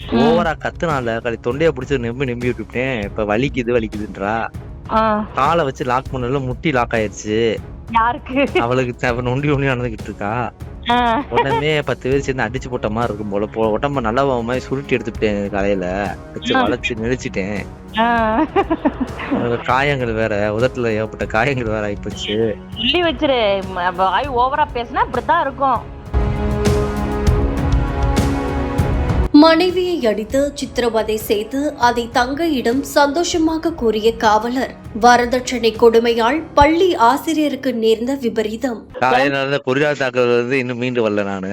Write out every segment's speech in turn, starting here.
ஓவரா கத்துனால கடி தொண்டைய பிடிச்சி நெம்பி நெம்பி விட்டுட்டேன். இப்ப வலிக்குது வலிக்குதுன்றா. காலை வச்சு லாக் பண்ணல முட்டி லாக் ஆயிருச்சு. யாருக்கு? அவளுக்கு த- அவ நொண்டி நொண்டி நடந்துகிட்டு இருக்கா. உடனே பத்து பேர் சேர்ந்து அடிச்சு போட்ட மாதிரி இருக்கும் போல. போ உடம்ப நல்லா மாதிரி சுருட்டி எடுத்துட்டேன் காலையில. வச்சு வளைச்சு நெளிச்சிட்டேன் காயங்கள் வேற. உதட்டுல ஏகப்பட்ட காயங்கள் வேற ஆயிப்போச்சு சொல்லி வச்சிரு. வாய் ஓவரா பேசினா இப்படித்தான் இருக்கும். மனைவியை அடித்து சித்திரவதை செய்து அதை தங்கையிடம் சந்தோஷமாக கூறிய காவலர் வரதட்சணை கொடுமையால் பள்ளி ஆசிரியருக்கு நேர்ந்த விபரீதம். காலையில கொரியா தாக்குதல் வந்து இன்னும் மீண்டு வரல நானு.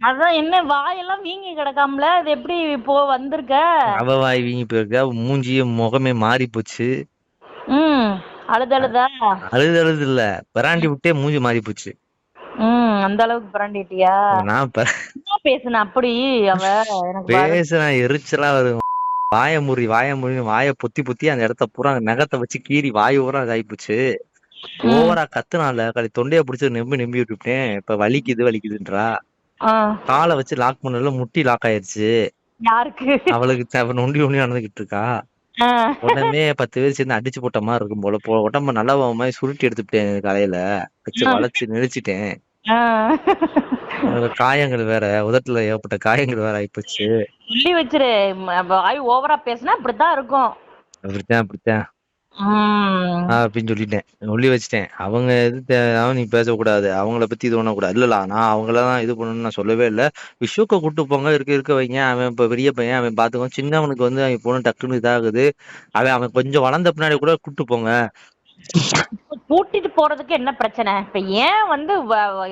அதான் என்ன வாயெல்லாம் வீங்கி கிடக்காமல? இது எப்படி இப்போ வந்திருக்க? அவ வாய் வீங்கி போயிருக்கா. மூஞ்சியும் முகமே மாறி போச்சு. ம் அழுது அழுதா? அழுது அழுது இல்ல. பிராண்டி விட்டே மூஞ்சி மாறி போச்சு. ம் அந்த அளவுக்கு பிராண்டிட்டியா நான் பேசுன அப்படி அவ. பேசுனா எரிச்சலா வரும் வாய முறி வாய முறி வாய பொத்தி பொத்தி அந்த இடத்த பூரா நகத்தை வச்சு கீறி வாய் பூரா இதாயிப்போச்சு. ஓவரா கத்துனால கடி தொண்டைய பிடிச்சி நெம்பி நெம்பி விட்டுட்டேன் இப்ப வலிக்குது வலிக்குதுன்றா. காலை வச்சு லாக் பண்ணல முட்டி லாக் ஆயிருச்சு. யாருக்கு? அவளுக்கு த- அவ நொண்டி நொண்டி நடந்துகிட்டு இருக்கா. உடனே பத்து பேர் சேர்ந்து அடிச்சு போட்ட மாதிரி இருக்கும் போல. உடம்ப நல்லா மாதிரி சுருட்டி எடுத்துட்டேன் காலையில. வச்சு வளைச்சு நெளிச்சிட்டேன் ஆ. காயங்கள் வேற உதட்டுல ஏகப்பட்ட காயங்கள் வேற ஆயிப்போச்சு. சொல்லி வச்சிரு ம- வாய் ஓவரா பேசினா இப்படித்தான் இருக்கும். அப்படித்தான் அப்படித்தான். ம். அப்படின்னு சொல்லிட்டேன். சொல்லி வச்சிட்டேன். அவங்க எது தேவையானோ நீ பேசக்கூடாது. அவங்கள பத்தி இது பண்ணக்கூடாது. இல்லல நான் அவங்கள தான் இது பண்ணணும்னு நான் சொல்லவே இல்லை. விஸ்வக்க கூட்டு போங்க இருக்க இருக்க வைங்க. அவன் இப்ப பெரிய பையன் அவன் பாத்துக்கோ சின்னவனுக்கு வந்து அவன் பொண்ணு டக்குன்னு இதாகுது. அவன் அவன் கொஞ்சம் வளர்ந்த பின்னாடி கூட கூட்டு போங்க. கூட்டிட்டு போறதுக்கு என்ன பிரச்சனை? இப்ப ஏன் வந்து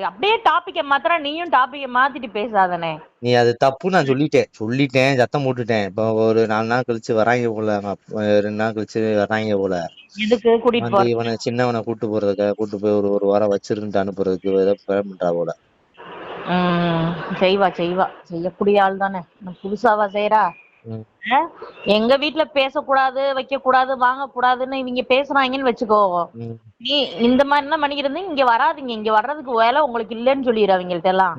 அப்படியே டாபிக்க மாத்திர நீயும் டாபிக்க மாத்திட்டு பேசாதனே. நீ அது தப்பு நான் சொல்லிட்டேன். சொல்லிட்டேன் சத்தம் போட்டுட்டேன். இப்போ ஒரு நாலு நாள் கழிச்சு வராங்க போல ரெண்டு நாள் கழிச்சு வராங்க போல. எதுக்கு கூட்டிட்டு போற இவனை சின்னவனை கூட்டு போறதுக்கு கூட்டு போய் ஒரு ஒரு வாரம் வச்சிருந்து அனுப்புறதுக்கு ஏதோ பிளான் பண்றா போல. செய்வா செய்வா. செய்யக்கூடிய ஆள் தானே. புதுசாவா செய்யறா? எங்க வீட்டுல பேசக்கூடாது வைக்க கூடாது வாங்க கூடாதுன்னு இவங்க பேசுறாங்கன்னு வச்சுக்கோ. நீ இந்த மாதிரி என்ன பண்ணிக்கிறது இங்க வராதீங்க. இங்க வர்றதுக்கு வேலை உங்களுக்கு இல்லைன்னு சொல்லிடு அவங்கள்ட்ட எல்லாம்.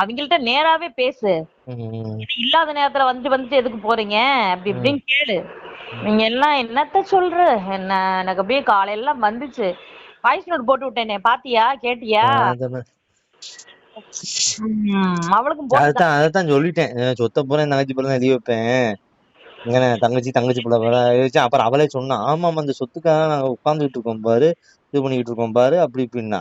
அவங்கள்ட்ட நேராவே பேசு. இல்லாத நேரத்துல வந்துட்டு வந்துட்டு எதுக்கு போறீங்க? அப்படி இப்படின்னு கேளு. நீங்க எல்லாம் என்னத்த சொல்ற? என்ன எனக்கு அப்படியே காலையில வந்துச்சு. வாய்ஸ் நோட் போட்டு விட்டேனே பாத்தியா? கேட்டியா? அவளுக்கும் அதான் அதான் சொல்லிட்டேன். சொத்த போறேன் தங்கச்சி போறேன் எழுதி வைப்பேன். இங்கன தங்கச்சி தங்கச்சி பிள்ளை போற அப்புறம் அவளே சொன்னா ஆமாம் அந்த சொத்துக்காக நாங்க உட்கார்ந்துட்டு இருக்கோம் பாரு இது பண்ணிக்கிட்டு இருக்கோம் பாரு அப்படி இப்படின்னா.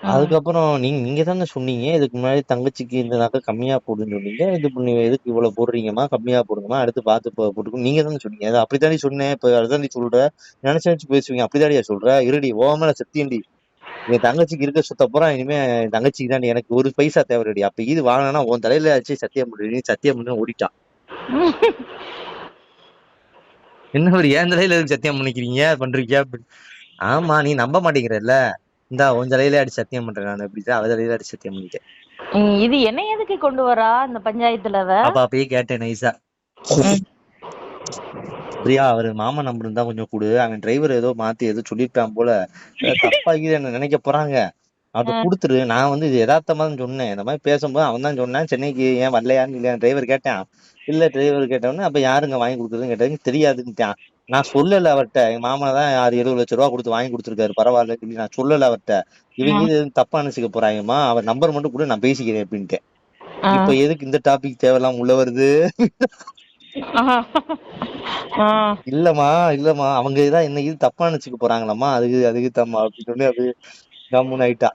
அதுக்கப்புறம் நீங்க நீங்க தானே சொன்னீங்க இதுக்கு முன்னாடி தங்கச்சிக்கு இந்த நகை கம்மியா போடுன்னு சொன்னீங்க இது பண்ணி எதுக்கு இவ்வளவு போடுறீங்கம்மா கம்மியா போடுங்கம்மா அடுத்து பார்த்து போ- போட்டுக்கணும் நீங்க தானே சொன்னீங்க. அது அப்படித்தானே சொன்னேன் இப்ப அதுதான் சொல்ற நினைச்சு நினைச்சு பேசுவீங்க அப்படிதாடியா சொல்ற. இருடி ஓமல சத்தியண்டி என் தங்கச்சிக்கு இருக்க சுத்த பூரா இனிமே தங்கச்சிக்கு தான் எனக்கு ஒரு பைசா தேவைடி அப்ப இது வாங்கினா உன் தலையில ஆச்சு சத்தியம் பண்ணு சத்தியம் பண்ணு ஓடிட்டான் என்ன ஒரு ஏன் தலையில எதுக்கு சத்தியம் பண்ணிக்கிறீங்க? பண்றீங்க? ஆமா நீ நம்ப மாட்டேங்கிறல்ல. இந்தா உன் தலையில அடி சத்தியம் பண்றேன் நான் இப்படிதான் அவ தலையில அடி சத்தியம் பண்ணிட்டேன். இது என்ன எதுக்கு கொண்டு வரா இந்த பஞ்சாயத்துல அப்ப அப்பயே கேட்டேன் நைஸா பிரியா அவரு மாமா நம்பர் இருந்தா கொஞ்சம் கொடு. அவன் டிரைவர் ஏதோ மாத்தி ஏதோ சொல்லிருப்பான் போல. தப்பா இது என்ன நினைக்க போறாங்க? அவட்ட கொடுத்துரு. நான் வந்து இது யதார்த்தமா தான் சொன்னேன். இந்த மாதிரி பேசும்போது அவன் தான் சொன்னான். சென்னைக்கு ஏன் வரலையான்னு இல்லையா டிரைவர் கேட்டான். இல்ல டிரைவர் கேட்டவொடனே அப்ப யாருங்க வாங்கி கொடுக்குறதுன்னு கேட்டதுக்கு தெரியாதுன்ட்டான் நான் சொல்லல அவர்ட்ட. எங்க மாமா தான் ஆறு எழுபது லட்ச ரூபா கொடுத்து வாங்கி கொடுத்துருக்காரு. பரவாயில்ல சொல்லி நான் சொல்லல அவர்ட்ட. இவங்க இது எதுவும் தப்பா நினைச்சுக்க போறாங்கம்மா. அவர் நம்பர் மட்டும் கூட நான் பேசிக்கிறேன் அப்படின்ட்டேன் ஆ. இப்ப எதுக்கு இந்த டாபிக் தேவையில்லாம உள்ள வருது? ஆ. இல்லம்மா இல்லம்மா. அவங்க இதான் என்ன இது தப்பா நினைச்சுக்க போறாங்களாம்மா. அதுக்கு அதுக்கு தம்மா அப்படின்னு சொல்லி அது கம்முன்னு ஆயிட்டா.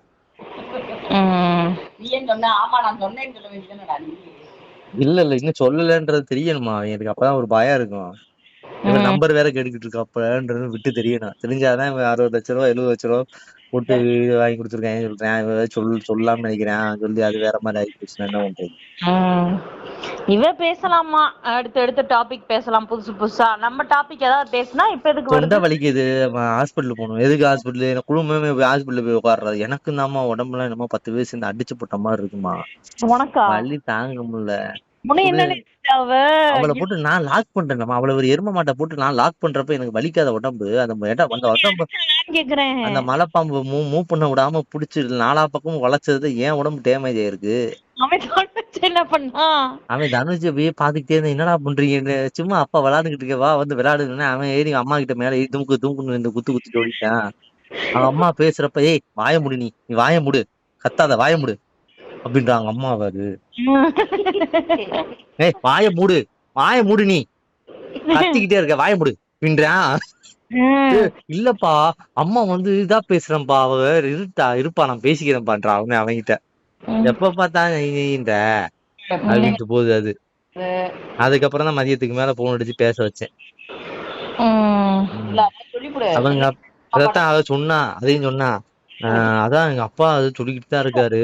ம். இல்ல இல்ல. இன்னும் சொல்லலன்றது தெரியணுமா? எனக்கு அப்பதான் ஒரு பயம் இருக்கும். இவன் நம்பர் வேற கேட்டுக்கிட்டு இருக்காப்பன்றது விட்டு தெரியணும். தெரிஞ்சாதான் இவன் அறுபது லட்ச ரூபா எழுபது லட்ச ரூபா போட்டு வாங்கி கொடுத்துருக்கேன் சொல்றேன். சொல் சொல்லாம நினைக்கிறேன். சொல்லி அது வேற மாதிரி ஆகி போச்சுன்னா என்ன பண்றது. இவ பேசலாமா? அடுத்து அடுத்த டாபிக் பேசலாம். புதுசு புதுசா. நம்ம டாபிக் ஏதாவது பேசினா இப்ப எதுக்கு தொண்டை வலிக்குது. ஹாஸ்பிட்டல் போகணும். எதுக்கு ஹாஸ்பிட்டல் எனக்கு குடும்பமே போய் ஹாஸ்பிட்டல் போய் உட்கார்றது. எனக்கு தாம்மா உடம்புல என்னமோ பத்து பேர் சேர்ந்து அடிச்சு போட்ட மாதிரி இருக்குமா? உனக்கா? வலி தாங்க முடியல. அவளை போட்டு நான் லாக் பண்றேன் அவளை ஒரு எரும மாட்டை போட்டு நான் லாக் பண்றப்ப எனக்கு வலிக்காத உடம்பு. அந்த அந்த உடம்பு அந்த மலைப்பாம்பு மூவ் மூவ் பண்ண விடாம புடிச்சு நாலா பக்கமும் வளைச்சது ஏன் உடம்பு டேமேஜ் ஆயிருக்கு. அவன் தனுஷ் அப்படியே பாத்துக்கிட்டே இருந்தா என்னடா பண்றீங்கன்னு சும்மா அப்பா விளையாண்டுகிட்டு இருக்க வா வந்து விளையாடுன்னு அவன் ஏறி அம்மா கிட்ட மேல ஏறி துமுக்கு துமுக்குன்னு இந்த குத்து குத்து ஓடிட்டான். அவன் அம்மா பேசுறப்ப ஏய் வாய முடி நீ. நீ வாய முடு. கத்தாத வாய முடு. அப்படின்றாங்க அம்மா அவரு. ஏய் வாய மூடு. வாய மூடு நீ. கத்திக்கிட்டே இருக்க. வாய மூடு. அப்படின்றான் இல்லப்பா. அம்மா வந்து இதா பேசுறேன்ப்பா. அவ இருட்டா இருப்பா. நான் பேசிக்கிறேன்பான்றா அவன் அவன்கிட்ட. எப்ப பார்த்தா இந்த அப்படின்ட்டு போகுது அது. அதுக்கப்புறம் தான் மதியத்துக்கு மேல போன் அடிச்சு பேச வச்சேன். அவங்க அதைத்தான் அவ சொன்னா அதையும் சொன்னா. அதான் எங்க அப்பா அது சொல்லிக்கிட்டு தான் இருக்காரு.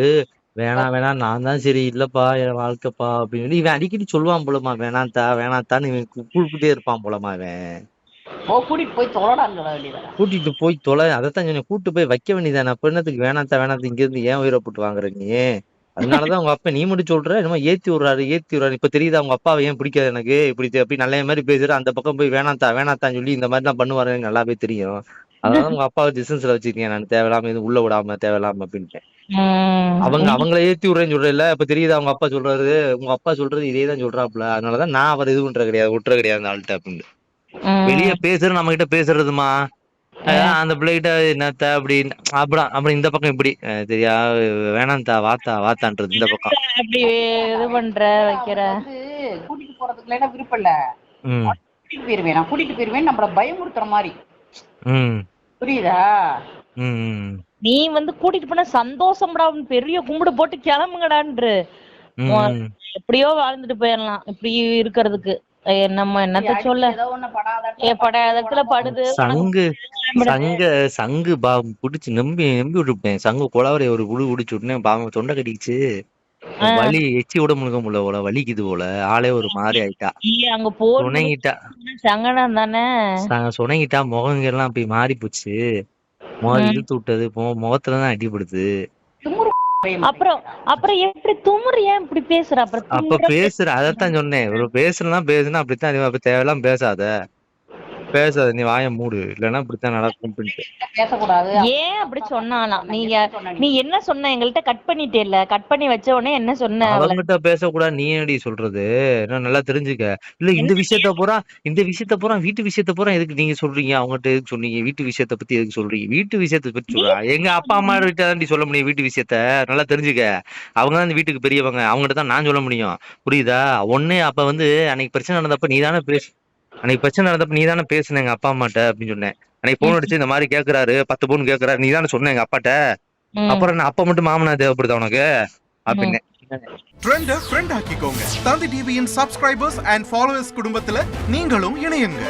வேணாம் வேணாம் நான் தான் சரி இல்லப்பா என் வாழ்க்கைப்பா அப்படின்னு சொல்லி இவன் அடிக்கடி சொல்லுவான் போலமா வேணாத்தா வேணாத்தான்னு இவன் கூப்பிட்டே இருப்பான் போலமா இவன். ஓ கூட்டிட்டு போய் தொலைடான்னு கூட்டிட்டு போய் தொலை அதைத்தான் சொன்னேன் கூட்டு போய் வைக்க வேண்டியதானே அப்ப என்னத்துக்கு வேணாத்தா வேணாத்தா இங்க இருந்து ஏன் உயிரை போட்டு வாங்குற நீ? அதனாலதான் உங்க அப்பா நீ மட்டும் சொல்ற என்னமோ ஏத்தி விடுறாரு ஏத்தி விடுறாரு. இப்ப தெரியுதா உங்க அப்பாவை ஏன் பிடிக்காது எனக்கு? இப்படி அப்படி நல்ல மாதிரி பேசுற அந்த பக்கம் போய் வேணாத்தா வேணாத்தான்னு சொல்லி இந்த மாதிரி தான் பண்ணுவாரு எனக்கு நல்லாவே தெரியும். அதனால உங்க அப்பாவை டிஸ்டன்ஸ்ல வச்சிருக்கேன் நான் தேவையில்லாம எதுவும் உள்ள விடாம தேவையில்லாம அப்படின்ட்டு. அவங்க அவங்கள ஏத்தி விடுறேன்னு சொல்றேன்ல இப்ப தெரியுதா உங்க அப்பா சொல்றாரு? உங்க அப்பா சொல்றது இதே தான் சொல்றாப்புல. அதனாலதான் நான் அவர் இது பண்ற கிடையாது விட்டுற கிடையாது அந்த ஆள்கிட்ட அப்படின்னு. வெளிய பேசுற நம்ம கிட்ட பேசுறதுமா? அந்த பிள்ளைகிட்ட என்னத்த அப்படி அப்படின் அப்படி இந்த பக்கம் இப்படி சரியா வேணாம்தா வாத்தா வாத்தான்றது இந்த பக்கம். அப்படி இது பண்ற வைக்கிற? கூட்டிட்டு போறதுக்குள்ள என்ன விருப்பம் இல்ல. கூட்டிட்டு போயிருவேன். நான் கூட்டிட்டு போயிருவேன் நம்மள பயமுறுத்துற மாதிரி. புரியுதா? நீ வந்து கூட்டிட்டு போன சந்தோஷம்டா பெரிய கும்பிடு போட்டு கிளம்புங்கடான்று எப்படியோ வாழ்ந்துட்டு போயிடலாம் இப்படி இருக்கிறதுக்கு. நம்ம என்னத்த சொல்ல? ஏ படாதத்துல படுது. சங்கு சங்க சங்கு பா புடிச்சு நம்பி நம்பி விட்டுட்டேன் சங்கு குளவரை ஒரு குழு குடிச்சு விட்டுனேன் பாவம் தொண்டை கட்டிக்கிச்சு வலி எச்சி விட முழுக்க முடியல போல வலிக்குது போல. ஆளே ஒரு மாதிரி ஆயிட்டா. அங்க சுணங்கிட்டா. சங்கடம் தானே? சுணங்கிட்டா முகங்க எல்லாம் அப்படி மாறி போச்சு. முகம் இழுத்து விட்டது. மு- முகத்துல தான் அடிபடுது. அப்புறம் அப்புறம் எப்படி துமுறு ஏன் இப்படி பேசுற? அப்புறம் அப்ப பேசுற அதத்தான் சொன்னேன். ஒரு பேசுனா பேசுனா அப்படித்தான் நீ அப்ப தேவையெல்லாம் பேசாத. பேசாத நீ வாயை மூடு. இல்லைன்னா இப்படித்தான் நடக்கும் பேசக்கூடாது. ஏன் அப்படி சொன்னாலாம்? நீங்க நீ என்ன சொன்ன? எங்கள்கிட்ட கட் பண்ணிட்டேல்ல. கட் பண்ணி வச்ச உடனே என்ன சொன்ன? அவங்கிட்ட பேசக்கூடாது நீ என்னடி சொல்றது? என்ன நல்லா தெரிஞ்சுக்க. இல்ல இந்த விஷயத்த பூரா இந்த விஷயத்த பூரா வீட்டு விஷயத்த பூரா எதுக்கு நீங்க சொல்றீங்க? அவங்ககிட்ட எதுக்கு சொன்னீங்க? வீட்டு விஷயத்த பத்தி எதுக்கு சொல்றீங்க? வீட்டு விஷயத்த பத்தி சொல்றா. எங்க அப்பா அம்மா கிட்ட தான் சொல்ல முடியும் வீட்டு விஷயத்த. நல்லா தெரிஞ்சுக்க. அவங்க தான் இந்த வீட்டுக்கு பெரியவங்க. அவங்ககிட்ட தான் நான் சொல்ல முடியும். புரியுதா? ஒண்ணு அப்ப வந்து அன்னைக்கு பிரச்சனை நடந்தப்ப நீ தானே பேசு அன்னைக்கு பிரச்சனை நடந்தப்ப நீ தானே பேசுன எங்க அப்பா அம்மாட்ட அப்படின்னு சொன்னேன். அன்னைக்கு போன் அடிச்சு இந்த மாதிரி கேக்குறாரு பத்து பவுன் கேக்குறாரு நீ தானே சொன்ன எங்க அப்பாட்ட. அப்புறம் என்ன அப்ப மட்டும் மாமனா தேவைப்படுதா உனக்கு? அப்படின்னு ட்ரெண்ட ஃப்ரெண்ட் ஆக்கிக்கோங்க. தந்தி டிவியின் சப்ஸ்கிரைபர்ஸ் அண்ட் ஃபாலோவர்ஸ் குடும்பத்துல நீங்களும் இணையுங்க.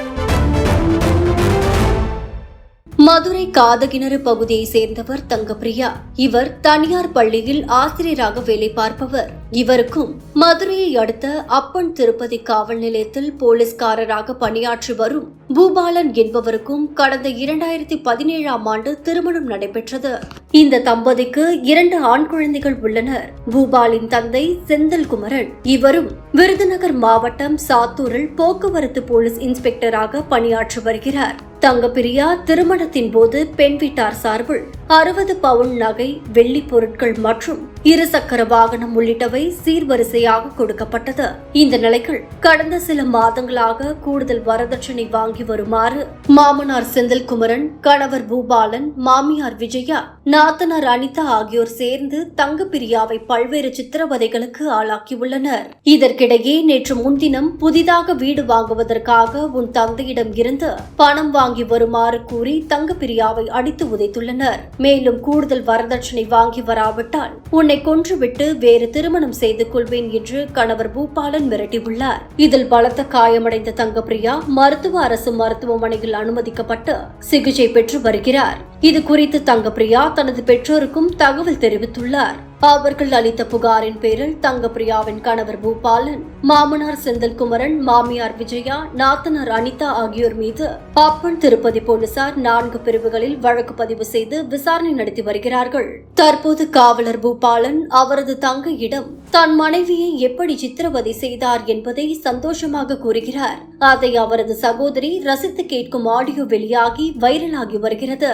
மதுரை காதகிணறு பகுதியை சேர்ந்தவர் தங்கப்பிரியா. இவர் தனியார் பள்ளியில் ஆசிரியராக வேலை பார்ப்பவர். இவருக்கும் மதுரையை அடுத்த அப்பன் திருப்பதி காவல் நிலையத்தில் போலீஸ்காரராக பணியாற்றி வரும் பூபாலன் என்பவருக்கும் கடந்த இரண்டாயிரத்தி பதினேழாம் ஆண்டு திருமணம் நடைபெற்றது. இந்த தம்பதிக்கு இரண்டு ஆண் குழந்தைகள் உள்ளனர். பூபாலின் தந்தை செந்தில் குமரன் இவரும் விருதுநகர் மாவட்டம் சாத்தூரில் போக்குவரத்து போலீஸ் இன்ஸ்பெக்டராக பணியாற்றி வருகிறார். தங்கப்பிரியா திருமணத்தின் போது பெண் வீட்டார் சார்பில் அறுபது பவுன் நகை வெள்ளி பொருட்கள் மற்றும் இருசக்கர வாகனம் உள்ளிட்டவை சீர்வரிசையாக கொடுக்கப்பட்டது. இந்த நிலையில் கடந்த சில மாதங்களாக கூடுதல் வரதட்சணை வாங்கி வருமாறு மாமனார் செந்தில்குமரன் கணவர் பூபாலன் மாமியார் விஜயா நாத்தனார் அனிதா ஆகியோர் சேர்ந்து தங்கப்பிரியாவை பல்வேறு சித்திரவதைகளுக்கு ஆளாக்கியுள்ளனர். இதற்கிடையே நேற்று முன்தினம் புதிதாக வீடு வாங்குவதற்காக உன் தந்தையிடம் இருந்து பணம் வாங்கி வருமாறு கூறி தங்கப்பிரியாவை அடித்து உதைத்துள்ளனர். மேலும் கூடுதல் வரதட்சணை வாங்கி வராவிட்டால் உன்னை கொன்றுவிட்டு வேறு திருமணம் செய்து கொள்வேன் என்று கணவர் பூபாலன் மிரட்டியுள்ளார். இதில் பலத்த காயமடைந்த தங்கப்பிரியா மருத்துவ அரசு மருத்துவமனையில் அனுமதிக்கப்பட்டு சிகிச்சை பெற்று வருகிறார். இது குறித்து தங்கப்பிரியா தனது பெற்றோருக்கும் தகவல் தெரிவித்துள்ளார். அவர்கள் அளித்த புகாரின் பேரில் தங்கப்பிரியாவின் கணவர் பூபாலன் மாமனார் செந்தில்குமரன் மாமியார் விஜயா நாத்தனார் அனிதா ஆகியோர் மீது அப்பன் திருப்பதி போலீசார் நான்கு பிரிவுகளில் வழக்கு பதிவு செய்து விசாரணை நடத்தி வருகிறார்கள். தற்போது காவலர் பூபாலன் அவரது தங்கையிடம் தன் மனைவியை எப்படி சித்திரவதை செய்தார் என்பதை சந்தோஷமாக கூறுகிறார். அதை அவரது சகோதரி ரசித்து கேட்கும் ஆடியோ வெளியாகி வைரலாகி வருகிறது.